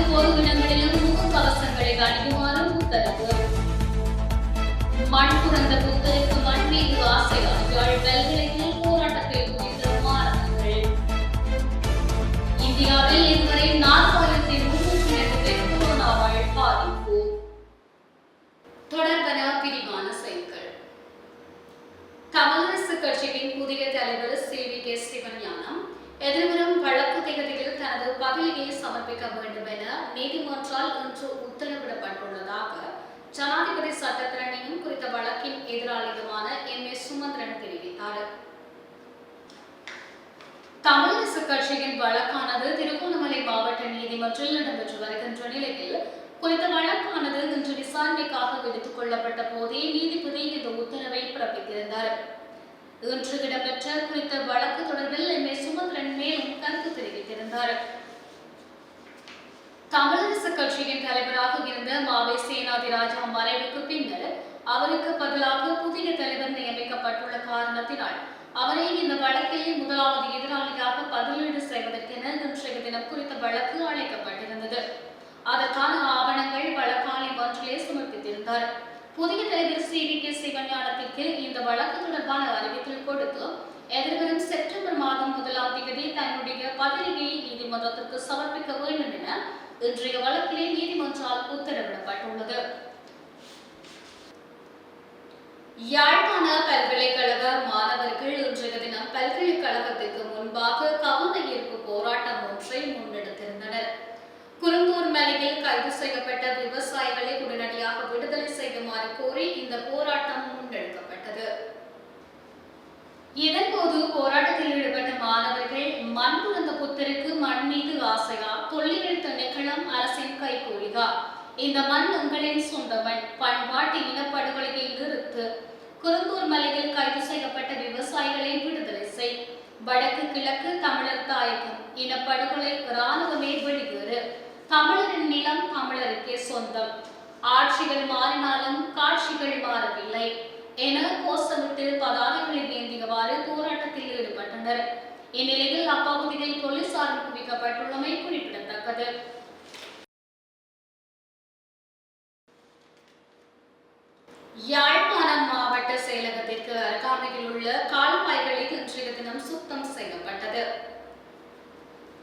அனைத்து பொது இடங்களிலும் முகக்கவசங்களை அணியுமாறு உத்தரவு. மண் புரந்த புத்தருக்கு தமிழரசு கட்சியின் வழக்கானது திருகோணமலை மாவட்ட நீதிமன்றில் நடைபெற்று வருகின்ற நிலையில் குறித்த வழக்கானது இன்று விசாரணைக்காக எடுத்துக் கொள்ளப்பட்ட போதே நீதிபதி இந்த உத்தரவை பிறப்பித்திருந்தார். இன்று இடம்பெற்ற குறித்த வழக்கு தொடர்பில் எம். ஏ. சுமந்திரன் மேலும் கருத்து தெரிவித்திருந்தார். தமிழரசு கட்சியின் தலைவராக இருந்த மாவை சேனாதிராஜா மறைவுக்கு பின்னர் அவருக்கு பதிலாக புதிய தலைவர் நியமிக்கப்பட்டுள்ள காரணத்தினால் அவரை இந்த வழக்கு முதலாவது எதிராளியாக பதிலீடு செய்வதற்கென இன்றைய தினம் குறித்த வழக்கு அழைக்கப்பட்டிருந்தது அதற்கான ஆவணங்கள் வழக்காளி ஒன்றிலே சமர்ப்பித்திருந்தார். புதிய தலைவர் சி வி கே சிவஞானத்திற்கு இந்த வழக்கு தொடர்பான அறிவித்தல் கொடுத்து எதிர்வரும் செப்டம்பர் மாதம் முதலாம் தேதி தன்னுடைய பதவியை நீதிமன்றத்திற்கு சமர்ப்பிக்க வேண்டும் என இன்றைய வழக்கிலே நீதிமன்றால் உத்தரவிடப்பட்டுள்ளது. யாழ்ப்பாண பல்கலைக்கழக மாணவர்கள் பல்கலைக்கழகத்திற்கு முன்பாக கவன ஈர்ப்பு போராட்டம் ஒன்றை முன்னெடுத்திருந்தனர். குருந்தூர் மலையில் கைது செய்யப்பட்ட விவசாயிகளை உடனடியாக விடுதலை செய்யுமாறு கோரி இந்த போராட்டம் முன்னெடுக்கப்பட்டது. இதன்போது போராட்டத்தில் ஈடுபட்ட மாணவர்கள் மண் புரந்த புத்தருக்கு மண் மீது ஆசையா தொல்லியல் திணைக்களம் அரசின் கைகூலிகா இந்த மண் உங்களின் சொந்த மண் பண்பாட்டு இனப்படுகொலையை நிறுத்து. குருந்தூர் மலையில் கைது செய்யப்பட்ட விவசாயிகளை விடுதலை திசை வடக்கு கிழக்கு தமிழர் தாயகம் இனப்படுகொலை இராணுவமே வெளியேறு. தமிழரின் நிலம் தமிழருக்கே சொந்தம். ஆட்சிகள் மாறினாலும் காட்சிகள் மாறவில்லை என கோஷமிட்டு பதாதைகளை ஏந்தியவாறு போராட்டத்தில் ஈடுபட்டனர். இந்நிலையில் அப்பகுதியில் போலீசார் குவிக்கப்பட்டுள்ளமை குறிப்பிடத்தக்கது யாழ்ப்பாணம் மாவட்ட செயலகத்திற்கு அருகாமையில் உள்ள கால்வாய்களில் இன்றைய தினம் சுத்தம் செய்யப்பட்டது.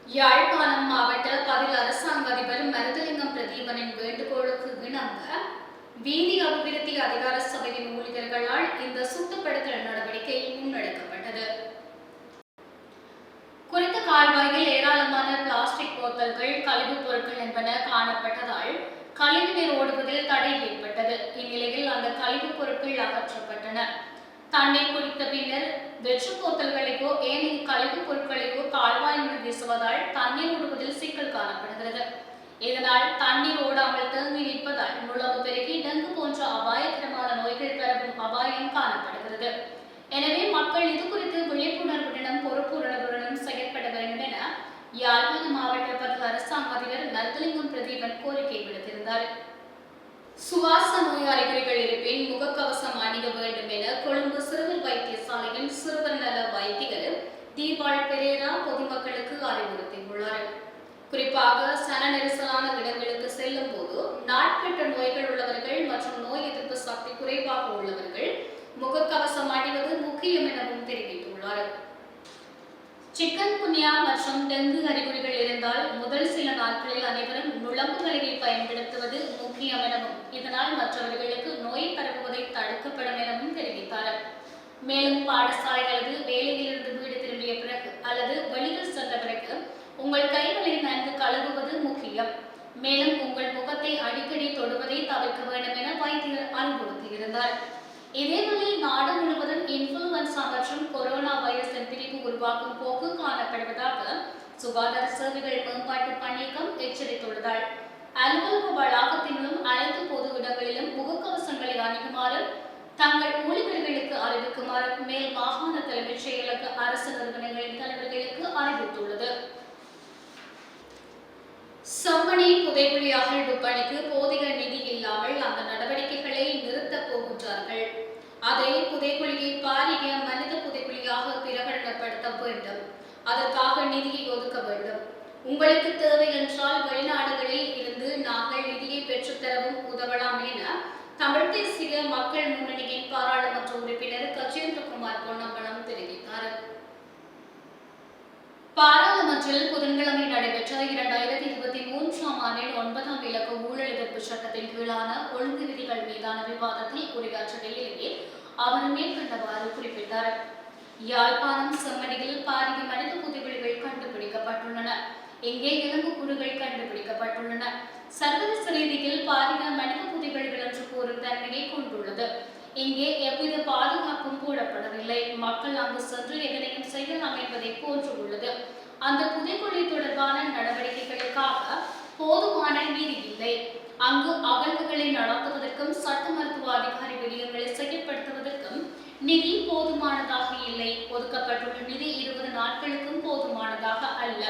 யாழ்ப்பாணம் மாவட்ட பதில் அரசாங்க அதிபர் மருதலிங்கம் பிரதீபனின் வேண்டுகோளுக்கு இணங்க வீதி அபிவிருத்தி அதிகார சபையின் ஊழியர்களால் இந்த சுத்தப்படுத்தல் நடவடிக்கை முன்னெடுக்கப்பட்டது. குறித்த கால்வாயில் ஏராளமான பிளாஸ்டிக் போத்தல்கள் கழிவுப் பொருட்கள் என்பன காணப்பட்டதால் கழிவு நீர் ஓடுவதில் தடை ஏற்பட்டது. இந்நிலையில் அந்த கழிவுப் பொருட்கள் அகற்றப்பட்டன. தண்ணீர் குடித்த பின்னர் வெற்று ஏனைய கழிவுப் பொருட்களுக்கோ கால்வாய் நீர் வீசுவதால் தண்ணீர் ஓடுவதில் சிக்கல் காணப்படுகிறது. இதனால் தண்ணீர் ஓடாமல் தேங்கி நிற்பதால் முழவு பெருகி டெங்கு போன்ற அபாயகரமான நோய்கள் பரவும் அபாயம் காணப்படுகிறது. எனவே மக்கள் இது குறித்து விழிப்புணர்வுடனும் பொறுப்புணர்வுடனும் செயற்பட வேண்டும் என யாழ்ப்பாண மாவட்ட பதில் அரசாங்க அதிபர் நர்தலிங்கம் பிரதீபன் கோரிக்கை விடுத்திருந்தார். சுவாச நோய் அறிகுறிகள் இருப்பின் முகக்கவசம் அணிய வேண்டும் என கொழும்பு சிறுவர் வைத்தியசாலையின் சிறுவர் நல வைத்தியர் தீபால் பெரேரா பொதுமக்களுக்கு அறிவுறுத்தியுள்ளார் குறிப்பாக சன நெரிசலான இடங்களுக்கு செல்லும் போது நாட்கட்ட நோய்கள் உள்ளவர்கள் மற்றும் நோய் எதிர்ப்பு சக்தி குறைவாக உள்ளவர்கள் முகக்கவசம் அணிவது முக்கியம் எனவும் தெரிவித்துள்ளார். சிக்கன் குன்யா மற்றும் டெங்கு அறிகுறிகள் இருந்தால் முதல் சில நாட்களில் அனைவரும் நுழம்புகளை பயன்படுத்துவது முக்கியம் எனவும் இதனால் மற்றவர்களுக்கு நோய் பரவுவதை தடுக்கப்படும் எனவும் தெரிவித்தார். மேலும் பாடசாலை அல்லது வேலையிலிருந்து வீடு திரும்பிய பிறகு அல்லது வெளியில் சென்ற பிறகு உங்கள் கைகளை நன்கு கழுவுவது முக்கியம். மேலும் உங்கள் முகத்தை அடிக்கடி தொடுவதை தவிர்க்க வேண்டும் என வைத்தியர் அறிவுறுத்தியிருந்தார். இதேவேளை நாடு முழுவதும் இன்ஃபுளுவன்சா மற்றும் கொரோனா வைரஸின் பிரிவு உருவாக்கும் போக்கு காணப்படுவதாக சுகாதார சேவைகள் மேம்பாட்டு பணியகம் எச்சரித்துள்ளதால். அலுவலக வளாகத்திலும் அனைத்து பொது இடங்களிலும் முகக்கவசங்களை அணியுமாறு தங்கள் ஊழியர்களுக்கு அறிவிக்குமாறு மேல் மாகாண தலைமைச் செயலக அரசு நிறுவனங்களின் தலைவர்களுக்கு அறிவித்துள்ளது செம்மணி புதைகுழி அகழ்வு பணிக்கு போதிய நிதி இல்லாமல் அந்த நடவடிக்கைகளை நிறுத்தப் போகின்றார்கள். அதை புதைக்குழியை பாரிய மனித புதைக்குழியாக பிரகடனப்படுத்த வேண்டும். அதற்காக நிதியை ஒதுக்க வேண்டும். உங்களுக்கு தேவை என்றால் வெளிநாடுகளில் இருந்து நாங்கள் நிதியை பெற்றுத்தரவும் உதவலாம் என தமிழ் தேசிய மக்கள் முன்னணியின் பாராளுமன்ற உறுப்பினர் கஜேந்திரகுமார் பொன்னம்பலம் தெரிவித்தார். பாராளுமன்றில் புதன்கிழமை நடைபெற்ற இரண்டாயிரத்தி இருபத்தி மூன்றாம் ஆண்டின் ஒன்பதாம் இலக்கு ஊழல் எதிர்ப்பு சட்டத்தின் கீழான ஒழுங்கு விதிகள் மீதான விவாதத்தில் உரையாற்றுகையிலேயே அவர் மேற்கண்டவாறு குறிப்பிட்டார். யாழ்ப்பாணம் செம்மணியில் பாரிய மனித புதைவெளிகள் கண்டுபிடிக்கப்பட்டுள்ளன. எங்கே எலும்பு கூறுகள் கண்டுபிடிக்கப்பட்டுள்ளன? சர்வதேச ரீதியில் பாரிய மனித புதைவெளிகள் என்று கூறும் தன்மையை கொண்டுள்ளது. இங்கே எவ்வித பாதுகாப்பும் போடப்படவில்லை. மக்கள் அங்கு சென்று எதனையும் செய்யலாம் என்பதை போன்று உள்ளது அந்த புதைக்குழி தொடர்பான நடவடிக்கைகளுக்காக போதுமான நிதி இல்லை. அங்கு அகழ்வுகளை நடத்துவதற்கும் சட்ட மருத்துவ அதிகாரி விடயங்களை செயல்படுத்துவதற்கும் நிதி போதுமானதாக இல்லை. ஒதுக்கப்பட்டுள்ள நிதி இருபது நாட்களுக்கும் போதுமானதாக அல்ல.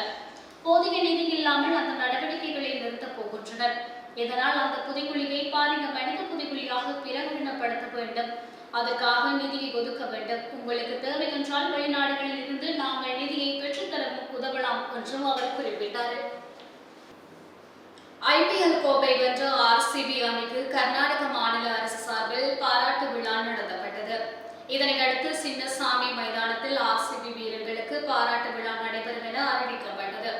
போதிய நிதி இல்லாமல் அந்த நடவடிக்கைகளை நிறுத்தப் போகின்றனர். இதனால் அந்த புதைக்குழியை பாலின மனித புதைக்குழியாக பிரகடனப்படுத்த வேண்டும். அதற்காக நிதியை ஒதுக்க வேண்டும். உங்களுக்கு தேவை என்றால் வெளிநாடுகளில் இருந்து நாங்கள் நிதியை பெற்றுத்தரவும் உதவலாம் என்றும் அவர் குறிப்பிட்டார். ஐபிஎல் கோப்பை வென்ற ஆர்சிபி அணிக்கு கர்நாடக மாநில அரசு சார்பில் பாராட்டு விழா நடத்தப்பட்டது. இதனையடுத்து சின்னசாமி மைதானத்தில் ஆர்சிபி வீரர்களுக்கு பாராட்டு விழா நடைபெறும் என அறிவிக்கப்பட்டது.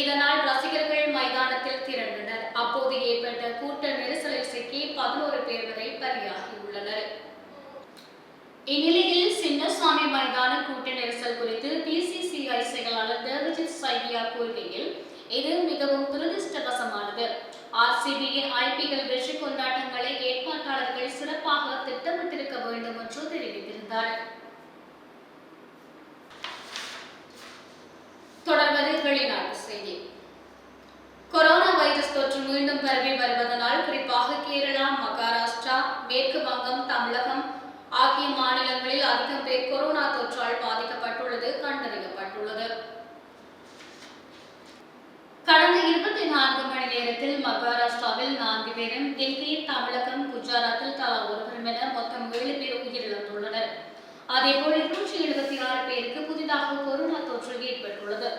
இதனால் ரசிகர்கள் மைதானத்தில் திரண்டனர். அப்போது ஏற்பட்ட கூட்ட நெரிசலில் சிக்கி பதினோரு பேர் வரை பலியாகியுள்ளனர். இந்நிலையில் சின்னசாமி மைதான கூட்ட நெரிசல் குறித்து பிசிசிஐ செயலாளர் தேவஜித் சைவியா கூறுகையில் இது மிகவும் துரதிருஷ்டவசமானது. ஆர்சிபியின் ஐபிஎல் வெற்றி கொண்டாட்டங்களை ஏற்பாட்டாளர்கள் சிறப்பாக திட்டமிட்டிருக்க வேண்டும் என்று தெரிவித்திருந்தார். தொடர்வது வெளிநாட்டு செய்தி. கொரோனா வைரஸ் தொற்று மீண்டும் பரவி வருவதனால் குறிப்பாக கேரளா மகாராஷ்டிரா மேற்கு வங்கம் தமிழகம் ஆகிய மாநிலங்களில் அதிகம் பேர் கொரோனா தொற்றால் பாதிக்கப்பட்டுள்ளது கண்டறியப்பட்டுள்ளது கடந்த இருபத்தி நான்கு மணி நேரத்தில் மகாராஷ்டிராவில் நான்கு பேரும் டெல்லி தமிழகம் குஜராத்தில் தலா ஒருவரும் என மொத்தம் ஏழு பேர் உயிரிழந்துள்ளனர். அதேபோல் இருநூற்றி எழுபத்தி ஆறு பேருக்கு புதிதாக கொரோனா தொற்று ஏற்பட்டுள்ளது.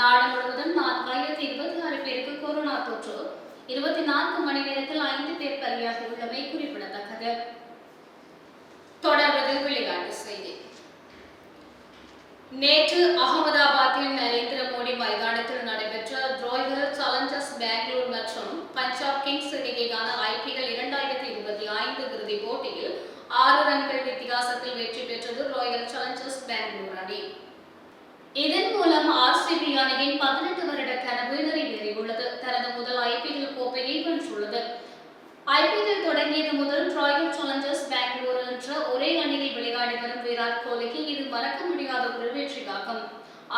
நாடு முழுவதும் நான்காயிரத்தி இருபத்தி ஆறு பேருக்கு கொரோனா தொற்று இருபத்தி நான்கு மணி நேரத்தில் ஐந்து பேர் பலியாக உள்ளமை குறிப்பிடத்தக்கது. தொடர்வது விளையாட்டு செய்தி. நேற்று அகமதாபாத்தில் நரேந்திர மோடி மைதானத்தில் நடைபெற்ற ட்ரோய்கர் சேலஞ்சர்ஸ் பேங்க் கிங்ஸ் இடையேயான ஐபிஎல் இரண்டாயிரத்தி இருபத்தி ஐந்து இறுதிப் போட்டியில் ஆறு ரன்கள் வித்தியாசத்தில் வெற்றி பெற்றது ராயல் சேலஞ்சர்ஸ் பெங்களூர் அணி. இதன் மூலம் ஆர்சிபி அணியின் பதினெட்டு வருட கனவு நிறைவேறியுள்ளது தனது முதல் ஐபிஎல் கோப்பையை வென்றுள்ளது. ஐபிஎல் தொடங்கியது முதல் ராயல் சேலஞ்சர்ஸ் பெங்களூர் என்ற ஒரே அணியில் விளையாடி வரும் விராட் கோலிக்கு இது மறக்க முடியாத ஒரு வெற்றியாகும்.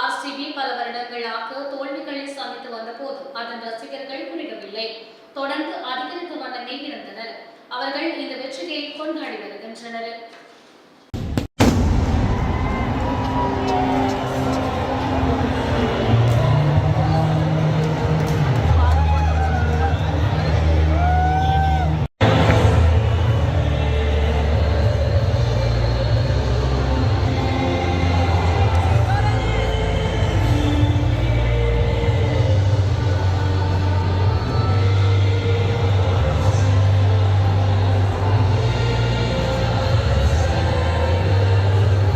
ஆர்சிபி பல வருடங்களாக தோல்விகளை சந்தித்து வந்த போதும் அதன் ரசிகர்கள் குறையவில்லை தொடர்ந்து அதிகரித்த வண்ணமே இருந்தனர். அவர்கள் இந்த வெற்றியை கொண்டாடி வருகின்றனர்.